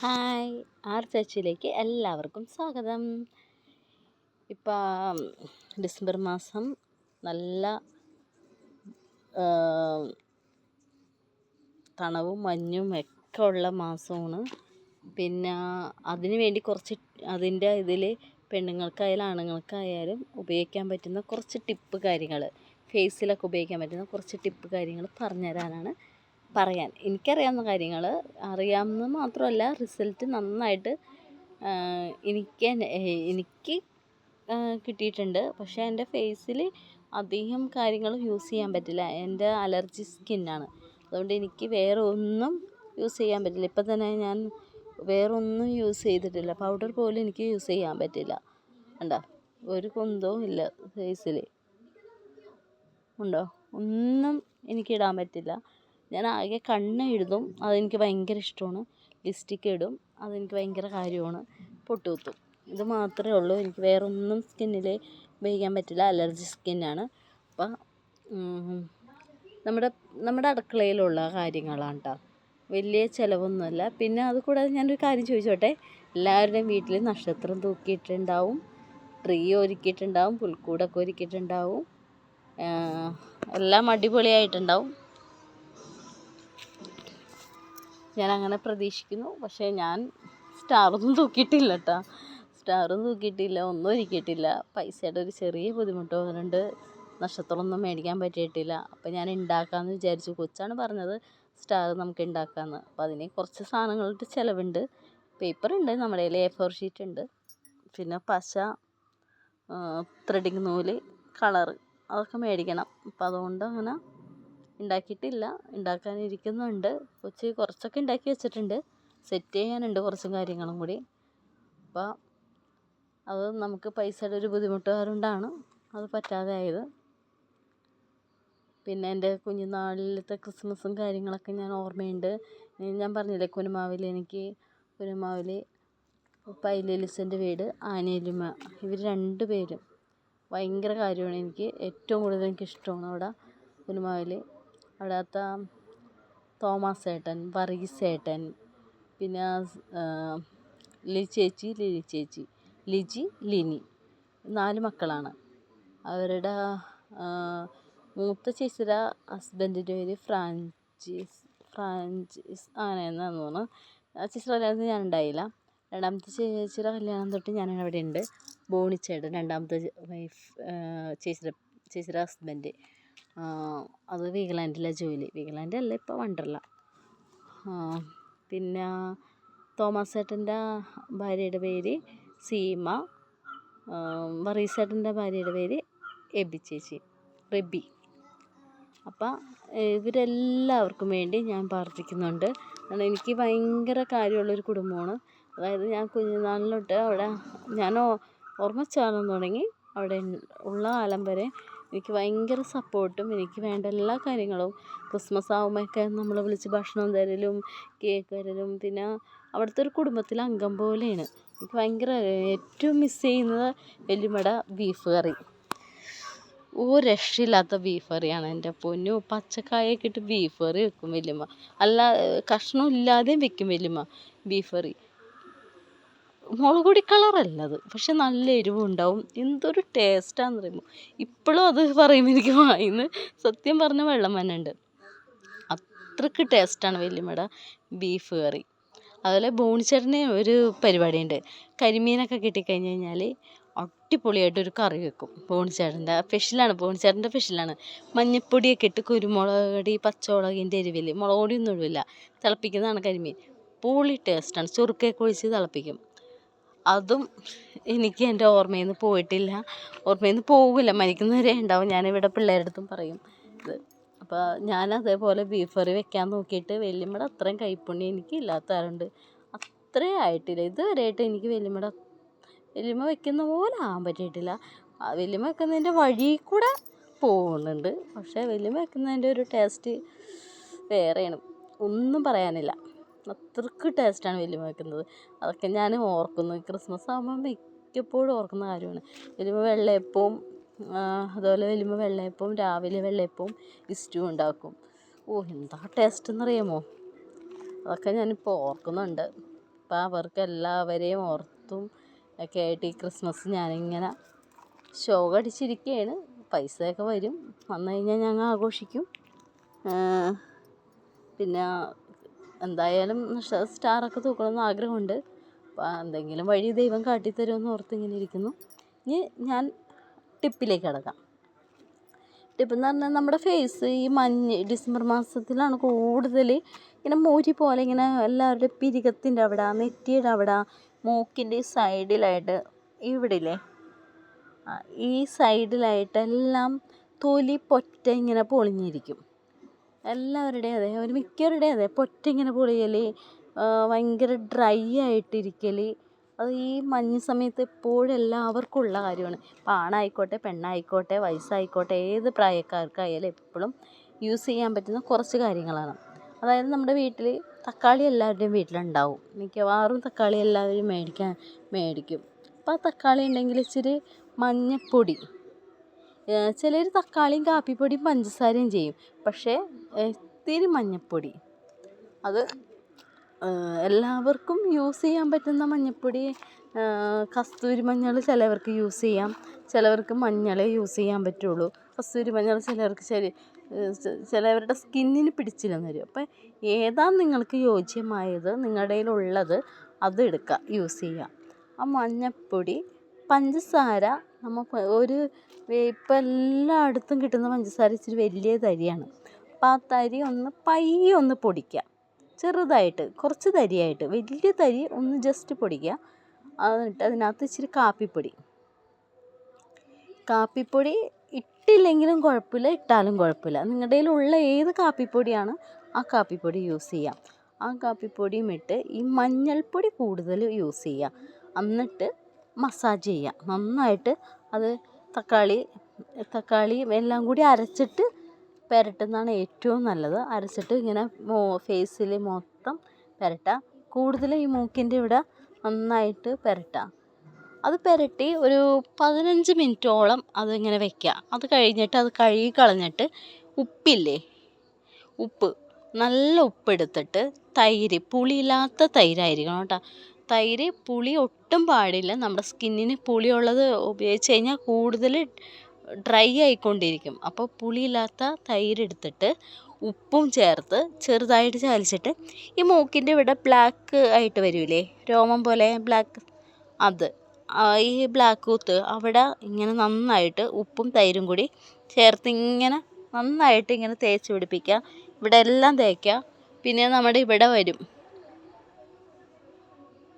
Hi. R ചർച്ചിലേക്ക് എല്ലാവർക്കും സ്വാഗതം. ഇപ്പം ഡിസംബർ മാസം നല്ല തണവും മഞ്ഞും ഒക്കെ ഉള്ള മാസമാണ്. പിന്നെ അതിന് വേണ്ടി കുറച്ച് അതിന്റെ ഇതിൽ പെണ്ണുങ്ങൾക്കായാലും ആണുങ്ങൾക്കായാലും ഉപയോഗിക്കാൻ പറ്റുന്ന കുറച്ച് ടിപ്പ് കാര്യങ്ങൾ ഫേസിലൊക്കെ ഉപയോഗിക്കാൻ പറ്റുന്ന കുറച്ച് ടിപ്പ് കാര്യങ്ങൾ പറഞ്ഞുതരാനാണ് പറയാൻ. എനിക്കറിയാവുന്ന കാര്യങ്ങൾ. അറിയാമെന്ന് മാത്രമല്ല റിസൾട്ട് നന്നായിട്ട് എനിക്ക് എനിക്ക് കിട്ടിയിട്ടുണ്ട്. പക്ഷേ എന്റെ ഫേസിൽ അധികം കാര്യങ്ങൾ യൂസ് ചെയ്യാൻ പറ്റില്ല. എന്റെ അലർജി സ്കിന്നാണ് അതുകൊണ്ട് എനിക്ക് വേറെ ഒന്നും യൂസ് ചെയ്യാൻ പറ്റില്ല. ഇപ്പം തന്നെ ഞാൻ വേറെ ഒന്നും യൂസ് ചെയ്തിട്ടില്ല. പൗഡർ പോലും എനിക്ക് യൂസ് ചെയ്യാൻ പറ്റില്ല. കണ്ടോ? ഒരു കുന്തവും ഇല്ല ഫേസിൽ ഉണ്ടോ? ഒന്നും എനിക്കിടാൻ പറ്റില്ല. ഞാൻ ആകെ കണ്ണ് എഴുതും അതെനിക്ക് ഭയങ്കര ഇഷ്ടമാണ്. ലിപ്സ്റ്റിക്ക് ഇടും. അതെനിക്ക് ഭയങ്കര കാര്യമാണ്. പൊട്ടുകുത്തും. ഇത് മാത്രമേ ഉള്ളൂ. എനിക്ക് വേറെ ഒന്നും സ്കിന്നിൽ ഉപയോഗിക്കാൻ പറ്റില്ല. അലർജി സ്കിന്നാണ് അപ്പം നമ്മുടെ നമ്മുടെ അടുക്കളയിലുള്ള കാര്യങ്ങളാണ് കേട്ടോ വലിയ ചിലവൊന്നുമല്ല. പിന്നെ അത് കൂടാതെ ഞാനൊരു കാര്യം ചോദിച്ചോട്ടെ? എല്ലാവരുടെയും വീട്ടിൽ നക്ഷത്രം തൂക്കിയിട്ടുണ്ടാവും. ട്രീ ഒരുക്കിയിട്ടുണ്ടാവും. പുൽക്കൂടൊക്കെ ഒരുക്കിയിട്ടുണ്ടാവും. എല്ലാം അടിപൊളിയായിട്ടുണ്ടാവും. ഞാൻ അങ്ങനെ പ്രതീക്ഷിക്കുന്നു. പക്ഷേ ഞാൻ സ്റ്റാറൊന്നും തൂക്കിയിട്ടില്ല കേട്ടോ സ്റ്റാറും തൂക്കിയിട്ടില്ല ഒന്നും ഒരുക്കിയിട്ടില്ല. പൈസയുടെ ഒരു ചെറിയ ബുദ്ധിമുട്ട് വന്നിട്ടുണ്ട്. നക്ഷത്രമൊന്നും മേടിക്കാൻ പറ്റിയിട്ടില്ല. അപ്പോൾ ഞാൻ ഉണ്ടാക്കാമെന്ന് വിചാരിച്ചു. കൊച്ചാണ് പറഞ്ഞത് സ്റ്റാർ നമുക്ക് ഉണ്ടാക്കാമെന്ന് അപ്പോൾ അതിന് കുറച്ച് സാധനങ്ങളുടെ ചിലവുണ്ട്. പേപ്പർ ഉണ്ട് നമ്മുടെ കയ്യിൽ എ ഫോർ ഷീറ്റ് ഉണ്ട്. പിന്നെ പശ ത്രെഡിങ് നൂൽ കളറ് അതൊക്കെ മേടിക്കണം. അപ്പോൾ അതുകൊണ്ട് അങ്ങനെ ഉണ്ടാക്കിയിട്ടില്ല. ഉണ്ടാക്കാനിരിക്കുന്നുണ്ട്. കൊച്ച് കുറച്ചൊക്കെ ഉണ്ടാക്കി വെച്ചിട്ടുണ്ട്. സെറ്റ് ചെയ്യാനുണ്ട് കുറച്ച് കാര്യങ്ങളും കൂടി. അപ്പോൾ അത് നമുക്ക് പൈസയുടെ ഒരു ബുദ്ധിമുട്ട് കാരണമാണ് അത് പറ്റാതെ ആയത്. പിന്നെ എന്റെ കുഞ്ഞുനാളിലത്തെ ക്രിസ്മസും കാര്യങ്ങളൊക്കെ ഞാൻ ഓർമ്മയുണ്ട്. ഞാൻ പറഞ്ഞില്ലേ കുനുമാവിൽ എനിക്ക് കുനുമാവിൽ പൈലലിസിന്റെ വീട് ആനയിലുമ ഇവർ രണ്ട് പേരും. ഭയങ്കര കാര്യമാണ് എനിക്ക്. ഏറ്റവും കൂടുതൽ എനിക്ക് ഇഷ്ടമാണ് അവിടെ കുനുമാവിൽ അവിടുത്തെ തോമസ് ഏട്ടൻ വർഗീസ് ഏട്ടൻ പിന്നെ ലിചേച്ചി ലി ചേച്ചി ലിജി ലിനി നാല് മക്കളാണ്. അവരുടെ മൂത്ത ചേച്ചിയുടെ ഹസ്ബൻഡിന്റെ പേര് ഫ്രാൻസിസ് ഫ്രാൻസിസ് അങ്ങനെയെന്നാന്ന് തോന്നുന്നു. ആ ചേച്ചിയുടെ കല്യാണത്തിന് ഞാൻ ഉണ്ടായില്ല. രണ്ടാമത്തെ ചേച്ചിയുടെ കല്യാണം തൊട്ട് ഞാൻ അവിടെ ഉണ്ട്. ബോണിച്ചേട്ടൻ രണ്ടാമത്തെ വൈഫ് ചേച്ചിയുടെ ചേച്ചിയുടെ ഹസ്ബൻഡ്. അത് വീഗലാൻഡിലെ ജോലി. വീഗലാൻഡ് അല്ല ഇപ്പോൾ വണ്ടർല പിന്നെ തോമസ് ഏട്ടന്റെ ഭാര്യയുടെ പേര് സീമ. വറീസേട്ടന്റെ ഭാര്യയുടെ പേര് എബി ചേച്ചി റെബി. അപ്പം ഇവരെല്ലാവർക്കും വേണ്ടി ഞാൻ പ്രാർത്ഥിക്കുന്നുണ്ട്. കാരണം എനിക്ക് ഭയങ്കര കാര്യമുള്ളൊരു കുടുംബമാണ്. അതായത് ഞാൻ കുഞ്ഞുനാളിലോട്ട് അവിടെ ഞാൻ ചാനൽ തുടങ്ങി. അവിടെ ഉള്ള കാലം വരെ എനിക്ക് ഭയങ്കര സപ്പോർട്ടും എനിക്ക് വേണ്ട എല്ലാ കാര്യങ്ങളും. ക്രിസ്മസ് ആകുമ്പോഴൊക്കെ നമ്മൾ വിളിച്ച് ഭക്ഷണം തരലും കേക്ക് തരലും. പിന്നെ അവിടുത്തെ ഒരു കുടുംബത്തിലെ അംഗം പോലെയാണ്. എനിക്ക് ഭയങ്കര ഏറ്റവും മിസ് ചെയ്യുന്നത് വല്യമ്മയുടെ ബീഫ് കറി. ഓ രക്ഷയില്ലാത്ത ബീഫ് കറിയാണ് എന്റെ പൊന്നു. പച്ചക്കായൊക്കെ ഇട്ട് ബീഫ് കറി വെക്കും വല്യമ്മ. അല്ല കഷ്ണം ഇല്ലാതെയും വെക്കും വല്യമ്മ ബീഫ് കറി. മുളക് പൊടി അത് പക്ഷെ നല്ല എരിവുണ്ടാവും. എന്തൊരു ടേസ്റ്റാന്ന് പറയുമ്പോൾ ഇപ്പോഴും അത് പറയുമ്പോൾ എനിക്ക് വായിന്ന് സത്യം പറഞ്ഞ വെള്ളം വന്നുണ്ട്. അത്രയ്ക്ക് ടേസ്റ്റാണ് വല്യമ്മയുടെ ബീഫ് കറി. അതുപോലെ ബോണിച്ചേട്ടന് ഒരു പരിപാടിയുണ്ട്. കരിമീനൊക്കെ കിട്ടിക്കഴിഞ്ഞ് കഴിഞ്ഞാൽ അടിപൊളിയായിട്ടൊരു കറി വെക്കും ബോണിച്ചേട്ടന്റെ. സ്പെഷ്യലാണ് ബോണിച്ചേട്ടന്റെ സ്പെഷ്യലാണ്. മഞ്ഞപ്പൊടിയൊക്കെ ഇട്ട് കുരുമുളക് പൊടി പച്ചമുളകിന്റെ എരിവിൽ മുളക് പൊടിയൊന്നും ഇടില്ല തിളപ്പിക്കുന്നതാണ് കരിമീൻ. പൊളി ടേസ്റ്റാണ്. ചൊറുക്കൊക്കെ ഒഴിച്ച് തിളപ്പിക്കും. അതും എനിക്ക് എന്റെ ഓർമ്മയിൽ നിന്ന് പോയിട്ടില്ല. ഓർമ്മയിൽ നിന്ന് പോകില്ല മരിക്കുന്നവരെ ഉണ്ടാവും. ഞാനിവിടെ പിള്ളേരുടെ അടുത്തും പറയും ഇത്. അപ്പോൾ ഞാൻ അതേപോലെ ബീഫ് കറി വെക്കാൻ നോക്കിയിട്ട് വല്യമ്മയുടെ അത്രയും കൈപ്പുണ്യം എനിക്ക് ഇല്ലാത്തവരുണ്ട് അത്രേ ആയിട്ടില്ല. ഇതുവരെയായിട്ട് എനിക്ക് വല്യമ്മയുടെ വല്യമ്മ വെക്കുന്ന പോലെ ആകാൻ പറ്റിയിട്ടില്ല. ആ വല്യമ്മ വെക്കുന്നതിന്റെ വഴി കൂടെ പോകുന്നുണ്ട്. പക്ഷേ വല്യമ്മ വെക്കുന്നതിന്റെ ഒരു ടേസ്റ്റ് വേറെയാണ്. ഒന്നും പറയാനില്ല. അത്രയ്ക്ക് ടേസ്റ്റാണ് വലിയ വെക്കുന്നത്. അതൊക്കെ ഞാൻ ഓർക്കുന്നു. ക്രിസ്മസ് ആകുമ്പോൾ മിക്കപ്പോഴും ഓർക്കുന്ന കാര്യമാണ്. വലിയ വെള്ളയപ്പവും അതുപോലെ വലിയ വെള്ളയപ്പവും രാവിലെ വെള്ളയപ്പവും ഇസ്റ്റും ഉണ്ടാക്കും. ഓ എന്താ ടേസ്റ്റ് എന്നറിയാമോ? അതൊക്കെ ഞാനിപ്പോൾ ഓർക്കുന്നുണ്ട്. അപ്പോൾ അവർക്ക് എല്ലാവരെയും ഓർത്തും ഒക്കെ ആയിട്ട് ഈ ക്രിസ്മസ് ഞാനിങ്ങനെ ഷോക്ക് അടിച്ചിരിക്കുകയാണ് പൈസയൊക്കെ വരും. വന്നു കഴിഞ്ഞാൽ ഞങ്ങൾ ആഘോഷിക്കും. പിന്നെ എന്തായാലും സ്റ്റാറൊക്കെ തൂക്കണമെന്ന് ആഗ്രഹമുണ്ട്. അപ്പോൾ എന്തെങ്കിലും വഴി ദൈവം കാട്ടിത്തരുമെന്ന് ഓർത്ത് ഇങ്ങനെ ഇരിക്കുന്നു. ഇനി ഞാൻ ടിപ്പിലേക്ക് കിടക്കാം. ടിപ്പെന്ന് പറഞ്ഞാൽ നമ്മുടെ ഫേസ് ഈ മഞ്ഞ് ഡിസംബർ മാസത്തിലാണ് കൂടുതൽ ഇങ്ങനെ മോരി പോലെ ഇങ്ങനെ എല്ലാവരുടെ പിരികത്തിന്റെ അവിടെ നെറ്റിയുടെ അവിടെ മൂക്കിന്റെ സൈഡിലായിട്ട് ഇവിടെ ഇല്ലേ ഈ സൈഡിലായിട്ടെല്ലാം തൊലി പൊറ്റ ഇങ്ങനെ പൊളിഞ്ഞിരിക്കും. എല്ലാവരുടെയും അതെ ഒരു മിക്കവരുടെയും അതെ. പൊറ്റ ഇങ്ങനെ പൊളിയൽ ഭയങ്കര ഡ്രൈ ആയിട്ടിരിക്കൽ അത് ഈ മഞ്ഞ് സമയത്ത് എപ്പോഴും എല്ലാവർക്കും ഉള്ള കാര്യമാണ്. ഇപ്പോൾ ആണായിക്കോട്ടെ പെണ്ണായിക്കോട്ടെ വയസ്സായിക്കോട്ടെ ഏത് പ്രായക്കാർക്കായാലും എപ്പോഴും യൂസ് ചെയ്യാൻ പറ്റുന്ന കുറച്ച് കാര്യങ്ങളാണ്. അതായത് നമ്മുടെ വീട്ടിൽ തക്കാളി എല്ലാവരുടെയും വീട്ടിലുണ്ടാവും. മിക്കവാറും തക്കാളി എല്ലാവരും മേടിക്കാൻ മേടിക്കും. അപ്പോൾ ആ തക്കാളി ഉണ്ടെങ്കിൽ ഇച്ചിരി മഞ്ഞൾപ്പൊടി ചിലർ തക്കാളിയും കാപ്പിപ്പൊടിയും പഞ്ചസാരയും ചെയ്യും. പക്ഷേ ഇത്തിരി മഞ്ഞൾപ്പൊടി അത് എല്ലാവർക്കും യൂസ് ചെയ്യാൻ പറ്റുന്ന മഞ്ഞൾപ്പൊടി കസ്തൂരി മഞ്ഞൾ ചിലവർക്ക് യൂസ് ചെയ്യാം. ചിലവർക്ക് മഞ്ഞളേ യൂസ് ചെയ്യാൻ പറ്റുള്ളൂ. കസ്തൂരി മഞ്ഞൾ ചിലവർക്ക് ശരി ചിലവരുടെ സ്കിന്നിന് പിടിച്ചില്ലെന്ന് വരും. അപ്പം ഏതാണ് നിങ്ങൾക്ക് യോജ്യമായത് നിങ്ങളുടെ കയ്യിലുള്ളത് അത് എടുക്കുക യൂസ് ചെയ്യുക. ആ മഞ്ഞൾപ്പൊടി പഞ്ചസാര നമ്മൾ ഒരു ഇപ്പം എല്ലായിടത്തും കിട്ടുന്ന പഞ്ചസാര ഇച്ചിരി വലിയ തരിയാണ്. അപ്പം ആ തരി ഒന്ന് പയ്യെ ഒന്ന് പൊടിക്കുക ചെറുതായിട്ട് കുറച്ച് തരിയായിട്ട് വലിയ തരി ഒന്ന് ജസ്റ്റ് പൊടിക്കുക എന്നിട്ട് അതിനകത്ത് ഇച്ചിരി കാപ്പിപ്പൊടി. കാപ്പിപ്പൊടി ഇട്ടില്ലെങ്കിലും കുഴപ്പമില്ല ഇട്ടാലും കുഴപ്പമില്ല. നിങ്ങളുടെ കയ്യിലുള്ള ഏത് കാപ്പിപ്പൊടിയാണ് ആ കാപ്പിപ്പൊടി യൂസ് ചെയ്യാം. ആ കാപ്പിപ്പൊടിയും ഇട്ട് ഈ മഞ്ഞൾപ്പൊടി കൂടുതൽ യൂസ് ചെയ്യുക എന്നിട്ട് മസാജ് ചെയ്യുക നന്നായിട്ട് അത് തക്കാളി തക്കാളി എല്ലാം കൂടി അരച്ചിട്ട് പുരട്ടുന്നതാണ് ഏറ്റവും നല്ലത്. അരച്ചിട്ട് ഇങ്ങനെ മോ ഫേസിൽ മൊത്തം പുരട്ടുക കൂടുതൽ ഈ മൂക്കിന്റെ ഇവിടെ നന്നായിട്ട് പുരട്ടുക അത് പുരട്ടി ഒരു പതിനഞ്ച് മിനിറ്റോളം അതിങ്ങനെ വെക്കുക അത് കഴിഞ്ഞിട്ട് അത് കഴുകി കളഞ്ഞിട്ട് ഉപ്പില്ലേ? ഉപ്പ്. നല്ല ഉപ്പെടുത്തിട്ട് തൈര് പുളിയില്ലാത്ത തൈരായിരിക്കണം കേട്ടോ. തൈര് പുളി ഒട്ടും പാടില്ല. നമ്മുടെ സ്കിന്നിന് പുളിയുള്ളത് ഉപയോഗിച്ച് കഴിഞ്ഞാൽ കൂടുതൽ ഡ്രൈ ആയിക്കൊണ്ടിരിക്കും. അപ്പോൾ പുളിയില്ലാത്ത തൈര് എടുത്തിട്ട് ഉപ്പും ചേർത്ത് ചെറുതായിട്ട് ചാലിച്ചിട്ട് ഈ മൂക്കിന്റെ ഇവിടെ ബ്ലാക്ക് ആയിട്ട് വരില്ലേ രോമം പോലെ ബ്ലാക്ക്. അത്. ഈ ബ്ലാക്ക് കൂത്ത് അവിടെ ഇങ്ങനെ നന്നായിട്ട് ഉപ്പും തൈരും കൂടി ചേർത്ത് ഇങ്ങനെ നന്നായിട്ട് ഇങ്ങനെ തേച്ച് പിടിപ്പിക്കുക. ഇവിടെ എല്ലാം തേക്കുക. പിന്നെ നമ്മുടെ ഇവിടെ വരും.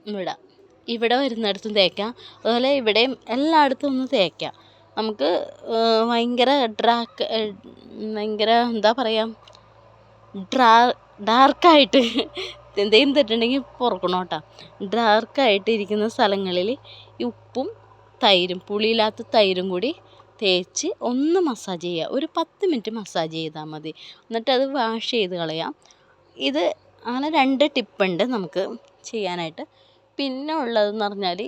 ഇവിടെ ഇവിടെ വരുന്നിടത്തും തേക്കാം. അതുപോലെ ഇവിടെയും എല്ലായിടത്തും ഒന്ന് തേക്കാം. നമുക്ക് ഭയങ്കര ഡ്രാക്ക് ഭയങ്കര എന്താ പറയുക ഡ്രാ ഡാർക്കായിട്ട് എന്തെങ്കിലും തെറ്റുണ്ടെങ്കിൽ പുറക്കണം കേട്ടോ. ഡാർക്കായിട്ട് ഇരിക്കുന്ന സ്ഥലങ്ങളിൽ ഈ ഉപ്പും തൈരും പുളിയില്ലാത്ത തൈരും കൂടി തേച്ച് ഒന്ന് മസാജ് ചെയ്യുക. ഒരു പത്ത് മിനിറ്റ് മസാജ് ചെയ്താൽ മതി. എന്നിട്ട് അത് വാഷ് ചെയ്ത് കളയാം. ഇത് അങ്ങനെ രണ്ട് ടിപ്പുണ്ട് നമുക്ക് ചെയ്യാനായിട്ട്. പിന്നെ ഉള്ളതെന്ന് പറഞ്ഞാൽ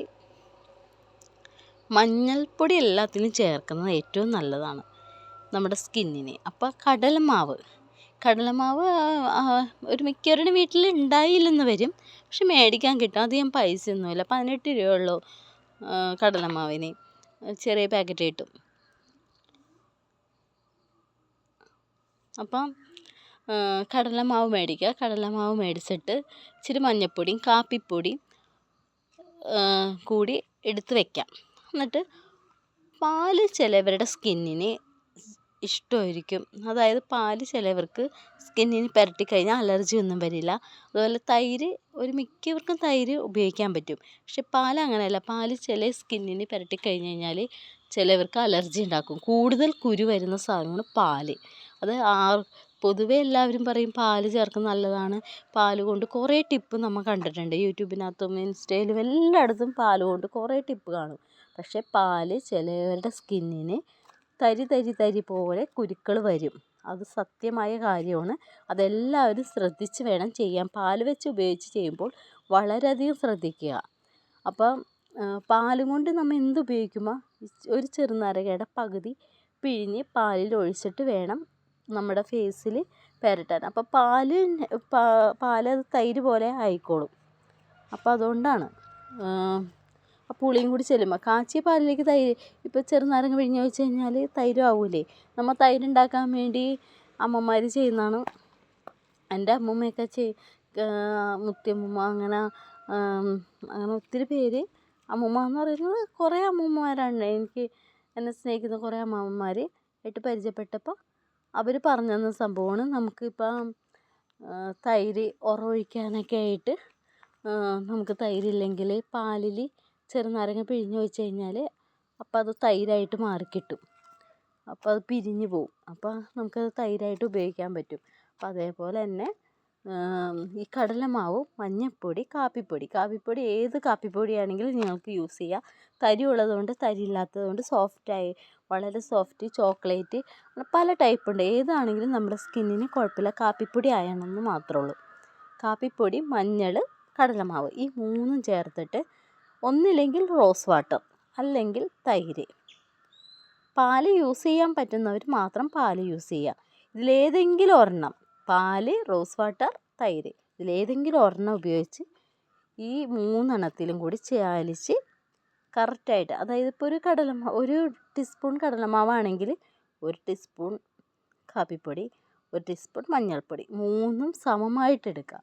മഞ്ഞൾപ്പൊടി എല്ലാത്തിനും ചേർക്കുന്നത് ഏറ്റവും നല്ലതാണ് നമ്മുടെ സ്കിന്നിന്. അപ്പോൾ കടലമാവ്. കടലമാവ് ഒരു മിക്കവരുടെ വീട്ടിൽ ഉണ്ടായില്ലെന്ന് വരും. പക്ഷെ മേടിക്കാൻ കിട്ടും. അധികം പൈസയൊന്നുമില്ല. പതിനെട്ട് രൂപയുള്ളൂ കടലമാവിന്. ചെറിയ പാക്കറ്റ് കിട്ടും. അപ്പം കടലമാവ് മേടിക്കുക. കടലമാവ് മേടിച്ചിട്ട് ഇച്ചിരി മഞ്ഞൾപ്പൊടിയും കാപ്പിപ്പൊടിയും കൂടി എടുത്ത് വെക്കാം. എന്നിട്ട് പാൽ ചിലവരുടെ സ്കിന്നിന് ഇഷ്ടമായിരിക്കും. അതായത് പാൽ ചിലവർക്ക് സ്കിന്നിന് പുരട്ടി കഴിഞ്ഞാൽ അലർജി ഒന്നും വരില്ല. അതുപോലെ തൈര് ഒരു മിക്കവർക്കും തൈര് ഉപയോഗിക്കാൻ പറ്റും. പക്ഷെ പാൽ അങ്ങനെയല്ല. പാൽ ചില സ്കിന്നിന് പുരട്ടി കഴിഞ്ഞ് കഴിഞ്ഞാൽ ചിലവർക്ക് അലർജി ഉണ്ടാക്കും. കൂടുതൽ കുരു വരുന്ന സാധനമാണ് പാൽ അത് ആ പൊതുവേ എല്ലാവരും പറയും പാൽ ചേർക്കുന്നത് നല്ലതാണ്. പാൽ കൊണ്ട് കുറേ ടിപ്പ് നമ്മൾ കണ്ടിട്ടുണ്ട്. യൂട്യൂബിനകത്തും ഇൻസ്റ്റയിലും എല്ലായിടത്തും പാൽ കൊണ്ട് കുറേ ടിപ്പ് കാണും. പക്ഷേ പാൽ ചിലവരുടെ സ്കിന്നിന് തരി തരി തരി പോലെ കുരുക്കൾ വരും. അത് സത്യമായ കാര്യമാണ്. അതെല്ലാവരും ശ്രദ്ധിച്ച് വേണം ചെയ്യാൻ. പാൽ വെച്ച് ഉപയോഗിച്ച് ചെയ്യുമ്പോൾ വളരെയധികം ശ്രദ്ധിക്കുക. അപ്പം പാലും കൊണ്ട് നമ്മൾ എന്ത് ഉപയോഗിക്കുമ്പോൾ ഒരു ചെറുനാരകയുടെ പകുതി പിഴിഞ്ഞ് പാലിൽ ഒഴിച്ചിട്ട് വേണം നമ്മുടെ ഫേസിൽ പുരട്ടാൻ. അപ്പോൾ പാൽ പാൽ അത് തൈര് പോലെ ആയിക്കോളും. അപ്പോൾ അതുകൊണ്ടാണ്. ആ പുളിയും കൂടി ചെല്ലുമ്പോൾ കാച്ചിയ പാലിലേക്ക് തൈര് ഇപ്പോൾ ചെറുനാരങ്ങ പിഴിഞ്ഞ് ഒഴിച്ച് കഴിഞ്ഞാൽ തൈരും ആവൂലേ. നമ്മൾ തൈര് ഉണ്ടാക്കാൻ വേണ്ടി അമ്മമാർ ചെയ്യുന്നതാണ്. എന്റെ അമ്മൂമ്മയൊക്കെ ചെയ് മുത്തിയമ്മൂമ്മ അങ്ങനെ അങ്ങനെ ഒത്തിരി പേര് അമ്മൂമ്മ എന്ന് പറയുന്നത് കുറേ അമ്മൂമ്മമാരാണ്. എനിക്ക് എന്നെ സ്നേഹിക്കുന്ന കുറേ അമ്മമ്മമാർ ആയിട്ട് പരിചയപ്പെട്ടപ്പോൾ അവർ പറഞ്ഞു തന്ന സംഭവമാണ്. നമുക്കിപ്പം തൈര് ഉറയൊഴിക്കാനൊക്കെ ആയിട്ട് നമുക്ക് തൈരില്ലെങ്കിൽ പാലിൽ ചെറുനാരങ്ങ പിഴിഞ്ഞ് ഒഴിച്ച് കഴിഞ്ഞാൽ അപ്പം അത് തൈരായിട്ട് മാറിക്കിട്ടും അപ്പം അത് പിരിഞ്ഞ് പോവും. അപ്പോൾ നമുക്കത് തൈരായിട്ട് ഉപയോഗിക്കാൻ പറ്റും. അപ്പം അതേപോലെ തന്നെ ഈ കടലമാവും മഞ്ഞൾപ്പൊടി കാപ്പിപ്പൊടി. കാപ്പിപ്പൊടി ഏത് കാപ്പിപ്പൊടിയാണെങ്കിലും നിങ്ങൾക്ക് യൂസ് ചെയ്യാം. തരി ഉള്ളതുകൊണ്ട് തരി ഇല്ലാത്തതുകൊണ്ട് സോഫ്റ്റായി വളരെ സോഫ്റ്റ് ചോക്ലേറ്റ് പല ടൈപ്പ് ഉണ്ട്. ഏതാണെങ്കിലും നമ്മുടെ സ്കിന്നിന് കുഴപ്പമില്ല. കാപ്പിപ്പൊടി ആയണമെന്ന് മാത്രമേ ഉള്ളൂ കാപ്പിപ്പൊടി മഞ്ഞൾ കടലമാവ് ഈ മൂന്നും ചേർത്തിട്ട് ഒന്നില്ലെങ്കിൽ റോസ് വാട്ടർ അല്ലെങ്കിൽ തൈര്. പാൽ യൂസ് ചെയ്യാൻ പറ്റുന്നവർ മാത്രം പാൽ യൂസ് ചെയ്യുക ഇതിലേതെങ്കിലും ഒരെണ്ണം പാൽ റോസ് വാട്ടർ തൈര്. ഇതിലേതെങ്കിലും ഒരെണ്ണം ഉപയോഗിച്ച് ഈ മൂന്നെണ്ണത്തിലും കൂടി ചാലിച്ച് കറക്റ്റായിട്ട്. അതായത് ഇപ്പോൾ ഒരു കടലമാവ് ഒരു ടീസ്പൂൺ കടലമാവാണെങ്കിൽ ഒരു ടീസ്പൂൺ കാപ്പിപ്പൊടി ഒരു ടീസ്പൂൺ മഞ്ഞൾപ്പൊടി മൂന്നും സമമായിട്ട് എടുക്കുക.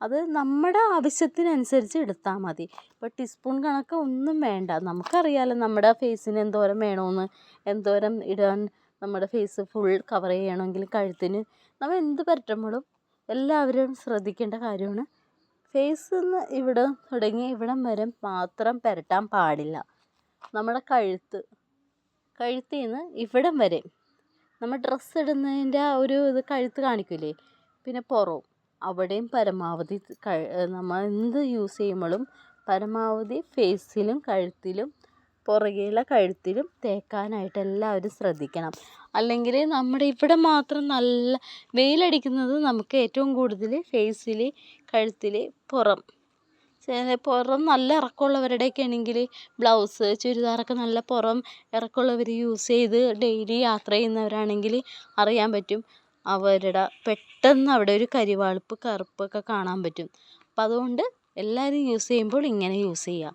അത് നമ്മുടെ ആവശ്യത്തിനനുസരിച്ച് എടുത്താൽ മതി. ഇപ്പോൾ ടീസ്പൂൺ കണക്ക് ഒന്നും വേണ്ട. നമുക്കറിയാലോ നമ്മുടെ ഫേസിന് എന്തോരം വേണമെന്ന് എന്തോരം ഇടാൻ നമ്മുടെ ഫേസ് ഫുൾ കവർ ചെയ്യണമെങ്കിൽ കഴുത്തിന് നമ്മൾ എന്ത് പറ്റുമ്പോഴും എല്ലാവരും ശ്രദ്ധിക്കേണ്ട കാര്യമാണ്. ഫേസിൽ നിന്ന് ഇവിടെ തുടങ്ങി ഇവിടം വരെ മാത്രം പുരട്ടാൻ പാടില്ല. നമ്മുടെ കഴുത്ത് കഴുത്തിൽ നിന്ന് ഇവിടം വരെ. നമ്മൾ ഡ്രസ്സ് ഇടുന്നതിന്റെ ആ ഒരു ഇത് കഴുത്ത് കാണിക്കില്ലേ പിന്നെ പുറവും. അവിടെയും പരമാവധി നമ്മൾ എന്ത് യൂസ് ചെയ്യുമ്പോഴും പരമാവധി ഫേസിലും കഴുത്തിലും പുറകെയുള്ള കഴുത്തിലും തേക്കാനായിട്ട് എല്ലാവരും ശ്രദ്ധിക്കണം. അല്ലെങ്കിൽ നമ്മുടെ ഇവിടെ മാത്രം നല്ല വെയിലടിക്കുന്നത് നമുക്ക് ഏറ്റവും കൂടുതൽ ഫേസിൽ കഴുത്തിൽ പുറം. പുറം നല്ല ഇറക്കമുള്ളവരുടെയൊക്കെ ആണെങ്കിൽ ബ്ലൗസ് ചുരിദാറൊക്കെ നല്ല പുറം ഇറക്കമുള്ളവർ യൂസ് ചെയ്ത് ഡെയിലി യാത്ര ചെയ്യുന്നവരാണെങ്കിൽ അറിയാൻ പറ്റും. അവരുടെ പെട്ടെന്ന് അവിടെ ഒരു കരിവാളിപ്പ് കറുപ്പൊക്കെ കാണാൻ പറ്റും. അപ്പം അതുകൊണ്ട് എല്ലാവരും യൂസ് ചെയ്യുമ്പോൾ ഇങ്ങനെ യൂസ് ചെയ്യുക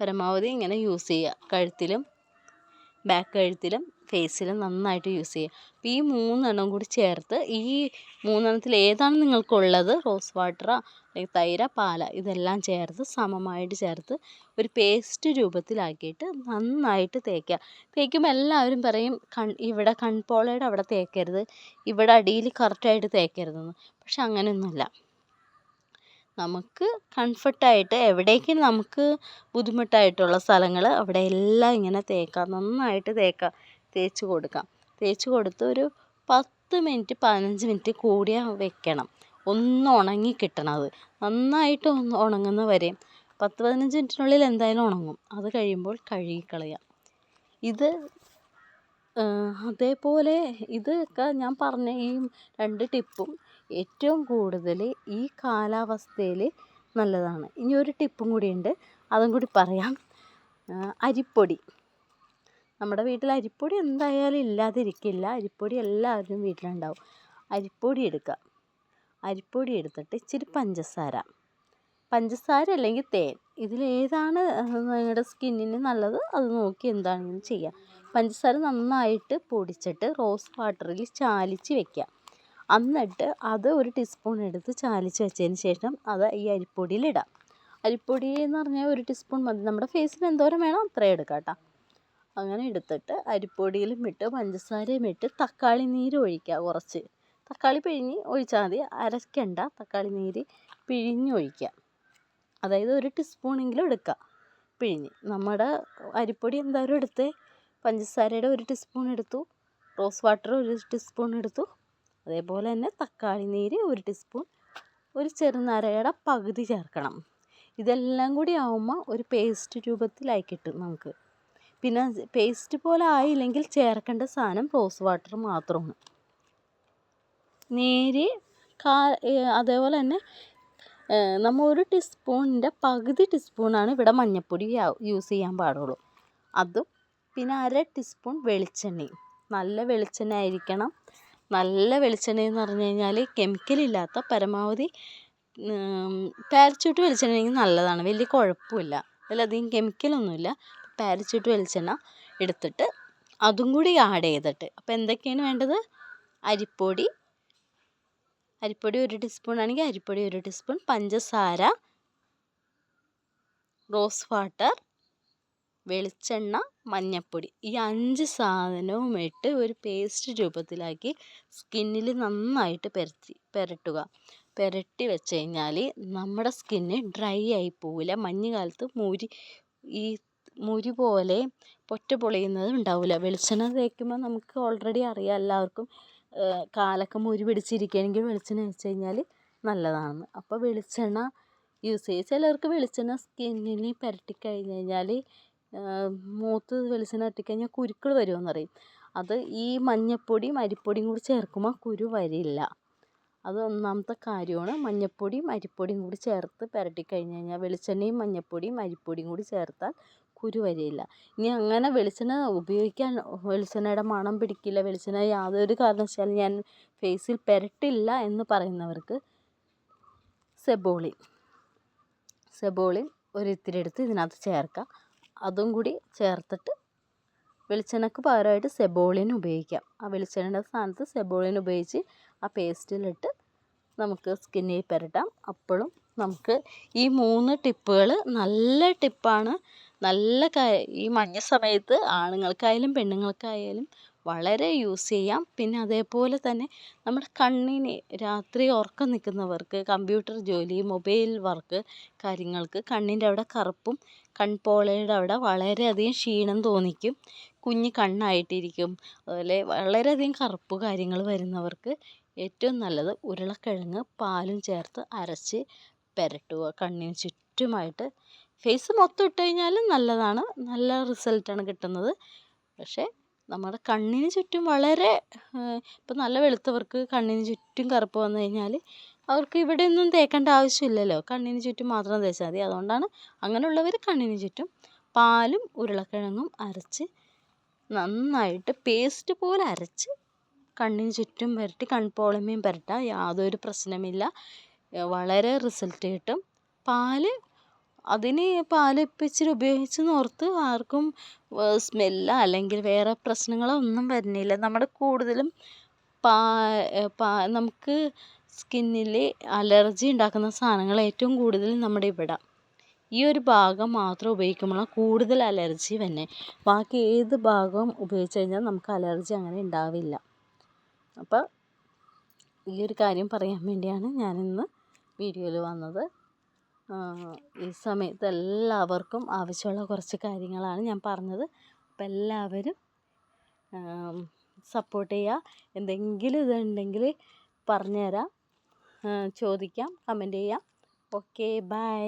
പരമാവധി ഇങ്ങനെ യൂസ് ചെയ്യുക കഴുത്തിലും ബാക്ക് കഴുത്തിലും ഫേസിലും നന്നായിട്ട് യൂസ് ചെയ്യുക അപ്പോൾ ഈ മൂന്നെണ്ണം കൂടി ചേർത്ത് ഈ മൂന്നെണ്ണത്തിൽ ഏതാണ് നിങ്ങൾക്കുള്ളത്? റോസ് വാട്ടറോ അല്ലെങ്കിൽ തൈര പാല ഇതെല്ലാം ചേർത്ത് സമമായിട്ട് ചേർത്ത് ഒരു പേസ്റ്റ് രൂപത്തിലാക്കിയിട്ട് നന്നായിട്ട് തേക്കുക. തേക്കുമ്പോൾ എല്ലാവരും പറയും കൺ ഇവിടെ കൺപോളയുടെ അവിടെ തേക്കരുത്. ഇവിടെ അടിയിൽ കറക്റ്റായിട്ട് തേക്കരുതെന്ന്. പക്ഷെ അങ്ങനെയൊന്നുമില്ല. നമുക്ക് കംഫർട്ടായിട്ട് എവിടേക്ക് നമുക്ക് ബുദ്ധിമുട്ടായിട്ടുള്ള സ്ഥലങ്ങൾ അവിടെ എല്ലാം ഇങ്ങനെ തേക്കാം. നന്നായിട്ട് തേക്കാം. തേച്ച് കൊടുക്കാം. തേച്ച് കൊടുത്ത് ഒരു പത്ത് മിനിറ്റ് പതിനഞ്ച് മിനിറ്റ് കൂടിയാൽ വെക്കണം. ഒന്ന് ഉണങ്ങി കിട്ടണം അത്. നന്നായിട്ട് ഒന്ന് ഉണങ്ങുന്ന വരെ പത്ത് പതിനഞ്ച് മിനിറ്റിനുള്ളിൽ എന്തായാലും ഉണങ്ങും. അത് കഴിയുമ്പോൾ കഴുകിക്കളയാം ഇത് അതേപോലെ ഇതൊക്കെ ഞാൻ പറഞ്ഞ ഈ രണ്ട് ടിപ്പും ഏറ്റവും കൂടുതൽ ഈ കാലാവസ്ഥയിൽ നല്ലതാണ്. ഇനി ഒരു ടിപ്പും കൂടിയുണ്ട്. അതും കൂടി പറയാം. അരിപ്പൊടി. നമ്മുടെ വീട്ടിൽ അരിപ്പൊടി എന്തായാലും ഇല്ലാതിരിക്കില്ല. അരിപ്പൊടി എല്ലാവരുടെയും വീട്ടിലുണ്ടാവും. അരിപ്പൊടി എടുക്കുക. അരിപ്പൊടി എടുത്തിട്ട് ഇച്ചിരി പഞ്ചസാര. പഞ്ചസാര അല്ലെങ്കിൽ തേൻ. ഇതിലേതാണ് നിങ്ങളുടെ സ്കിന്നിന് നല്ലത്? അത് നോക്കി എന്താണെങ്കിലും ചെയ്യാം പഞ്ചസാര നന്നായിട്ട് പൊടിച്ചിട്ട് റോസ് വാട്ടറിൽ ചാലിച്ച് വെക്കുക. എന്നിട്ട് അത് ഒരു ടീസ്പൂൺ എടുത്ത് ചാലിച്ച് വെച്ചതിന് ശേഷം അത് ഈ അരിപ്പൊടിയിലിടാം അരിപ്പൊടി എന്ന് പറഞ്ഞാൽ ഒരു ടീസ്പൂൺ മതി. നമ്മുടെ ഫേസിന് എന്തോരം വേണം അത്രയും എടുക്കാം കേട്ടോ. അങ്ങനെ എടുത്തിട്ട് അരിപ്പൊടിയിലും ഇട്ട് പഞ്ചസാരയും ഇട്ട് തക്കാളി നീര് ഒഴിക്കുക കുറച്ച്. തക്കാളി പിഴിഞ്ഞ് ഒഴിച്ചാൽ മതി. അരയ്ക്കണ്ട തക്കാളി നീര് പിഴിഞ്ഞ് ഒഴിക്കുക. അതായത് ഒരു ടീസ്പൂണെങ്കിലും എടുക്കുക. പിഴിഞ്ഞ്. നമ്മുടെ അരിപ്പൊടി എന്തായാലും എടുത്ത്. പഞ്ചസാരയുടെ ഒരു ടീസ്പൂൺ എടുത്തു. റോസ് വാട്ടർ ഒരു ടീസ്പൂൺ എടുത്തു. അതേപോലെ തന്നെ തക്കാളി നീര് ഒരു ടീസ്പൂൺ. ഒരു ചെറുനാരകയുടെ പകുതി ചേർക്കണം. ഇതെല്ലാം കൂടി ആവുമ്പോൾ ഒരു പേസ്റ്റ് രൂപത്തിലായി കിട്ടും നമുക്ക്. പിന്നെ പേസ്റ്റ് പോലെ ആയില്ലെങ്കിൽ ചേർക്കേണ്ട സാധനം റോസ് വാട്ടർ മാത്രമാണ്. നീര് കാ അതേപോലെ തന്നെ നമ്മൾ ഒരു ടീസ്പൂണിന്റെ പകുതി ടീസ്പൂണാണ് ഇവിടെ മഞ്ഞൾപ്പൊടി യൂസ് ചെയ്യാൻ പാടുള്ളൂ. അതും പിന്നെ അര ടീസ്പൂൺ വെളിച്ചെണ്ണയും. നല്ല വെളിച്ചെണ്ണ ആയിരിക്കണം. നല്ല വെളിച്ചെണ്ണ എന്ന് പറഞ്ഞു കഴിഞ്ഞാൽ കെമിക്കലില്ലാത്ത പരമാവധി പാരച്യൂട്ട് വെളിച്ചെണ്ണ നല്ലതാണ്. വലിയ കുഴപ്പമില്ല. അതിലധികം കെമിക്കലൊന്നുമില്ല പാരച്യൂട്ട് വെളിച്ചെണ്ണ എടുത്തിട്ട് അതും കൂടി ആഡ് ചെയ്തിട്ട്. അപ്പോൾ എന്തൊക്കെയാണ് വേണ്ടത്? അരിപ്പൊടി. അരിപ്പൊടി ഒരു ടീസ്പൂൺ ആണെങ്കിൽ അരിപ്പൊടി ഒരു ടീസ്പൂൺ പഞ്ചസാര. റോസ് വാട്ടർ വെളിച്ചെണ്ണ മഞ്ഞൾപ്പൊടി ഈ അഞ്ച് സാധനവും ഇട്ട് ഒരു പേസ്റ്റ് രൂപത്തിലാക്കി സ്കിന്നിൽ നന്നായിട്ട് പെരത്തി പെരട്ടുക. പെരട്ടി വെച്ച് കഴിഞ്ഞാൽ നമ്മുടെ സ്കിന്ന് ഡ്രൈ ആയി പോവില്ല. മഞ്ഞുകാലത്ത് മൂരി ഈ മുരി പോലെ പൊറ്റ പൊളിയുന്നത് ഉണ്ടാവില്ല വെളിച്ചെണ്ണ തേക്കുമ്പോൾ നമുക്ക് ഓൾറെഡി അറിയാം എല്ലാവർക്കും കാലൊക്കെ മുരി പിടിച്ചിരിക്കുകയാണെങ്കിൽ വെളിച്ചെണ്ണ വെച്ച് കഴിഞ്ഞാൽ നല്ലതാണെന്ന്. അപ്പോൾ വെളിച്ചെണ്ണ യൂസ് ചെയ്യും. ചിലർക്ക് വെളിച്ചെണ്ണ സ്കിന്നിന് പുരട്ടി കഴിഞ്ഞ് കഴിഞ്ഞാൽ മൂത്ത് വെളിച്ചെണ്ണ തട്ടിക്കഴിഞ്ഞാൽ കുരുക്കൾ വരുമെന്ന് പറയും. അത് ഈ മഞ്ഞൾപ്പൊടിയും അരിപ്പൊടിയും കൂടി ചേർക്കുമ്പോൾ കുരു വരില്ല. അത് ഒന്നാമത്തെ കാര്യമാണ്. മഞ്ഞപ്പൊടിയും അരിപ്പൊടിയും കൂടി ചേർത്ത് പുരട്ടി കഴിഞ്ഞ് കഴിഞ്ഞാൽ വെളിച്ചെണ്ണയും മഞ്ഞൾപ്പൊടിയും അരിപ്പൊടിയും കൂടി ചേർത്താൽ കുരു വരില്ല ഇനി അങ്ങനെ വെളിച്ചെണ്ണ ഉപയോഗിക്കാൻ വെളിച്ചെണ്ണയുടെ മണം പിടിക്കില്ല വെളിച്ചെണ്ണ യാതൊരു കാരണവശാലും ഞാൻ ഫേസിൽ പുരട്ടില്ല എന്ന് പറയുന്നവർക്ക് സെബോളി. സെബോളി ഒരിത്തിരി എടുത്ത് ഇതിനകത്ത് ചേർക്കാം അതും കൂടി ചേർത്തിട്ട് വെളിച്ചെണ്ണക്ക് പകരമായിട്ട് സെബോളിൻ ഉപയോഗിക്കാം. ആ വെളിച്ചെണ്ണയുടെ സ്ഥാനത്ത് സെബോളിൻ ഉപയോഗിച്ച് ആ പേസ്റ്റിലിട്ട് നമുക്ക് സ്കിന്നിൽ പുരട്ടാം. അപ്പോഴും നമുക്ക് ഈ മൂന്ന് ടിപ്പുകൾ നല്ല ടിപ്പാണ് നല്ല ഈ മഞ്ഞ സമയത്ത് ആണുങ്ങൾക്കായാലും പെണ്ണുങ്ങൾക്കായാലും വളരെ യൂസ് ചെയ്യാം. പിന്നെ അതേപോലെ തന്നെ നമ്മുടെ കണ്ണിന് രാത്രി ഉറക്കം നിൽക്കുന്നവർക്ക് കമ്പ്യൂട്ടർ ജോലി മൊബൈൽ വർക്ക് കാര്യങ്ങൾക്ക് കണ്ണിന്റെ അവിടെ കറുപ്പും കൺപോളയുടെ അവിടെ വളരെയധികം ക്ഷീണം തോന്നിക്കും. കുഞ്ഞ് കണ്ണായിട്ടിരിക്കും. അതുപോലെ വളരെയധികം കറുപ്പ് കാര്യങ്ങൾ വരുന്നവർക്ക് ഏറ്റവും നല്ലത് ഉരുളക്കിഴങ്ങ് പാലും ചേർത്ത് അരച്ച് പുരട്ടുക. കണ്ണിന് ചുറ്റുമായിട്ട് ഫേസ് മൊത്തം ഇട്ട് കഴിഞ്ഞാലും നല്ലതാണ്. നല്ല റിസൾട്ടാണ് കിട്ടുന്നത്. പക്ഷേ നമ്മുടെ കണ്ണിന് ചുറ്റും വളരെ ഇപ്പം നല്ല വെളുത്തവർക്ക് കണ്ണിന് ചുറ്റും കറുപ്പ് വന്നു കഴിഞ്ഞാൽ അവർക്ക് ഇവിടെ ഒന്നും തേക്കേണ്ട ആവശ്യമില്ലല്ലോ. കണ്ണിന് ചുറ്റും മാത്രം തേച്ചാൽ മതി. അതുകൊണ്ടാണ് അങ്ങനെയുള്ളവർ കണ്ണിന് ചുറ്റും പാലും ഉരുളക്കിഴങ്ങും അരച്ച് നന്നായിട്ട് പേസ്റ്റ് പോലെ അരച്ച് കണ്ണിന് ചുറ്റും പുരട്ടി കൺപോളമയും പുരട്ടാം. യാതൊരു പ്രശ്നമില്ല. വളരെ റിസൾട്ട് കിട്ടും. പാൽ അതിന് പാൽ ഉപയോഗിച്ച് ഉപയോഗിച്ചെന്ന് ഓർത്ത് ആർക്കും സ്മെല്ലോ അല്ലെങ്കിൽ വേറെ പ്രശ്നങ്ങളോ ഒന്നും വരുന്നില്ല. നമ്മുടെ കൂടുതലും പാ പാ നമുക്ക് സ്കിന്നിൽ അലർജി ഉണ്ടാക്കുന്ന സാധനങ്ങൾ ഏറ്റവും കൂടുതൽ നമ്മുടെ ഇവിടെ. ഈ ഒരു ഭാഗം മാത്രം ഉപയോഗിക്കുമ്പോൾ കൂടുതൽ അലർജി വരുന്നത് ബാക്കി ഏത് ഭാഗവും ഉപയോഗിച്ച് കഴിഞ്ഞാൽ നമുക്ക് അലർജി അങ്ങനെ ഉണ്ടാവില്ല. അപ്പോൾ ഈ ഒരു കാര്യം പറയാൻ വേണ്ടിയാണ് ഞാനിന്ന് വീഡിയോയിൽ വന്നത്. ഈ സമയത്ത് എല്ലാവർക്കും ആവശ്യമുള്ള കുറച്ച് കാര്യങ്ങളാണ് ഞാൻ പറഞ്ഞത്. അപ്പം എല്ലാവരും സപ്പോർട്ട് ചെയ്യുക. എന്തെങ്കിലും ഇതുണ്ടെങ്കിൽ പറഞ്ഞു തരാം ചോദിക്കാം കമന്റ് ചെയ്യാം. Okay bye